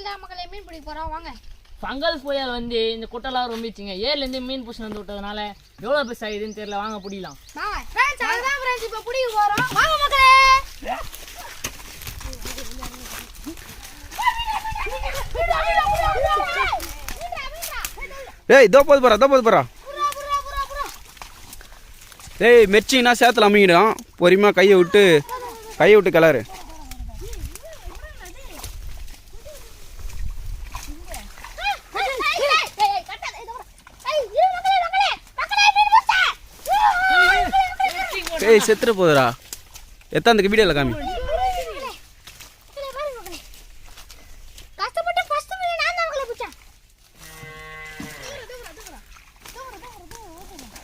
புயல் தான் மக்களே மீன் பிடிக்க போறோம் வாங்க. ஃபங்கல் புயல் வந்து இந்த குட்டெல்லாம் ரொம்பிச்சிங்க. ஏர்லேருந்து மீன் பிடிச்சி வந்து விட்டதுனால எவ்வளோ பெருசு ஆகுதுன்னு தெரியல. வாங்க பிடிக்கலாம். வாங்க ஃப்ரெண்ட்ஸ் அதுதான் ஃப்ரெண்ட்ஸ் இப்போ பிடிக்க போறோம். வாங்க மக்களே. ஏய் இதோ போது போறா இதோ போது போறா. ஏய் மெச்சிங்கன்னா சேத்துல அமைங்கிடும் பொறுமையாக கையை விட்டு கையை விட்டு கிளறு. ஏய் செத்துட்டு போகுதுடா எத்தாந்துக்கு வீடியோவில் காமி.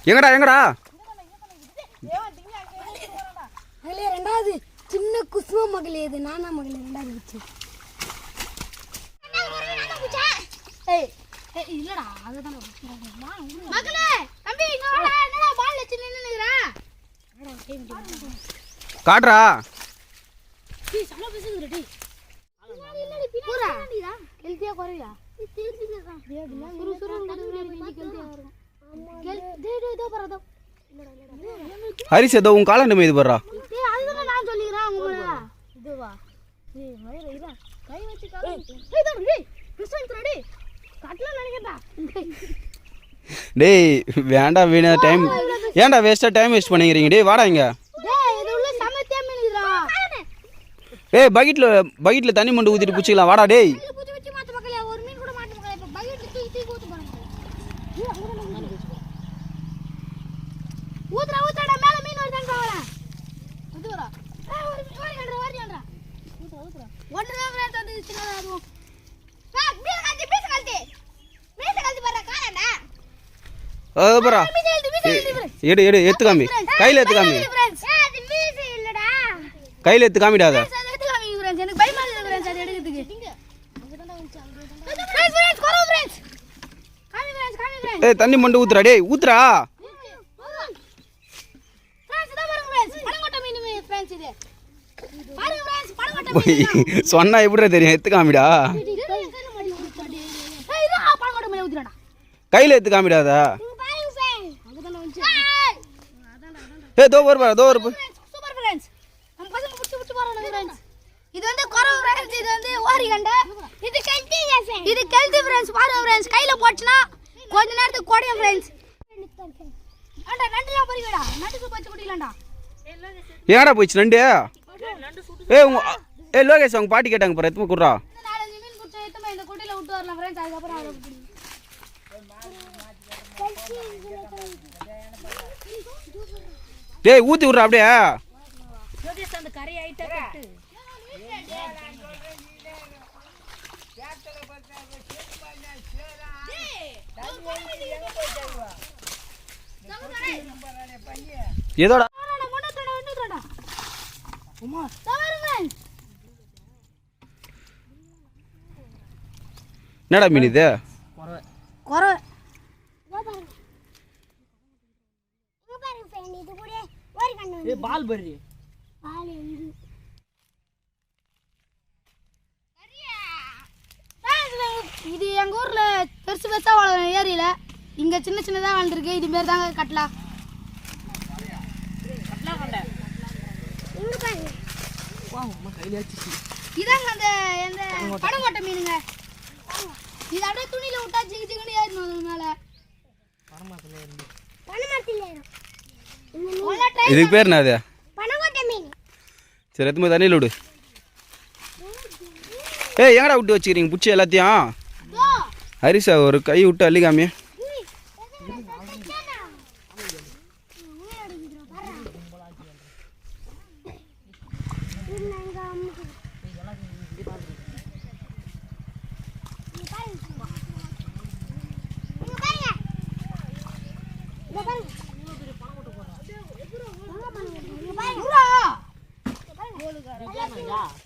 எங்கடா எங்கடா? மகளே ரெண்டாவது சின்ன குசும மகளே இது. நானா மகளே ரெண்டாவது பிடிச்சி ஏய் ஏய், இல்லடா அதுதான் மகளே தம்பி இங்க வாடா. என்னடா பால் வச்சு நின்னுங்கறா இதோ ஹரிஸ் ஏதோ உன் காலம் இது போடுறா டேய் அதுதான் நான் சொல்லிக்கிறேன் உங்கள இதுவா? டேய் மயிர இரா கை வச்சு கால டேய் இதோ டேய் கிறிஸ்டியன் டேய். கட்டல நினைக்கடா டேய் வேண்டாம் வீணா டைம் ஏன்டா வேஸ்ட்டாக டைம் வேஸ்ட் பண்ணிக்கிறீங்க? டேய் வாடா இங்க. ஏய் பக்கெட்டில் பக்கெட்டில் தண்ணி மண்டு ஊற்றிட்டு பிடிச்சிக்கலாம் வாடா டேய். இது எடு எடு எடுத்து காமி கையில் எடுத்து காமி கையில் எடுத்து காமிடாத ஏய் தண்ணி மண்டு ஊத்துறா. டேய் ஊத்துறா. சொன்னா எப்படிடா தெரியும்? எடுத்து காமிடா கையில் எடுத்து காமிடாத இங்க பாருங்க ஃப்ரெண்ட்ஸ் அங்கதான் வந்து ஏய் தோ ஒரு தோ ஒரு சூப்பர் ஃப்ரெண்ட்ஸ் நம்ம பசங்க புடிச்சு புடிச்சு போறாங்க ஃப்ரெண்ட்ஸ் இது வந்து கொரோ ஃப்ரெண்ட்ஸ் இது வந்து ஓரிகண்ட இது கெல்தி இது கெல்தி ஃப்ரெண்ட்ஸ் பாருங்க ஃப்ரெண்ட்ஸ் கையில போச்சுனா கொஞ்ச நேரத்துக்கு குறையும் ஃப்ரெண்ட்ஸ் ஆண்டா நண்டுலாம் பறிக்கடா நண்டு சூப் வச்சு குடிக்கலாம்டா ஏடா போயிடுச்சு நண்டு ஏய் உங்க ஏய் லோகேஷ் அவங்க பாட்டி கேட்டாங்க பாரு எத்தனை குடுறா இந்த நாலஞ்சு மீன் குடிச்சா எத்தனை இந்த குட்டில விட்டு வரலாம் ஃப்ரெண்ட்ஸ் அதுக்கப்புறம் அவரை பிடி டேய் ஊற்றி விட்றா அப்படியே. ஏதோடா. என்னடா மீன் இது? குறவை. ஏ பால் பர்ரி இது எங்க ஊர்ல பெருசு பெருசா வளரும் ஏரியில. இங்க சின்ன சின்னதா வளர்ந்துருக்கு. இது மாரி தாங்க கட்டலா இதாங்க அந்த அந்த படங்கொட்டை மீனுங்க. இது அப்படியே துணியில விட்டா ஜிகு ஜிகுன்னு ஏறணும் மேல. பனமரத்தில் ஏறும். இதுக்கு பேர் என்ன அது சரி எத்தனை தண்ணியில் விடு. ஏய் எங்கடா விட்டு வச்சுக்கிறீங்க பிடிச்சி எல்லாத்தையும்? ஹரிஷா ஒரு கை விட்டு அள்ளிக்காமே.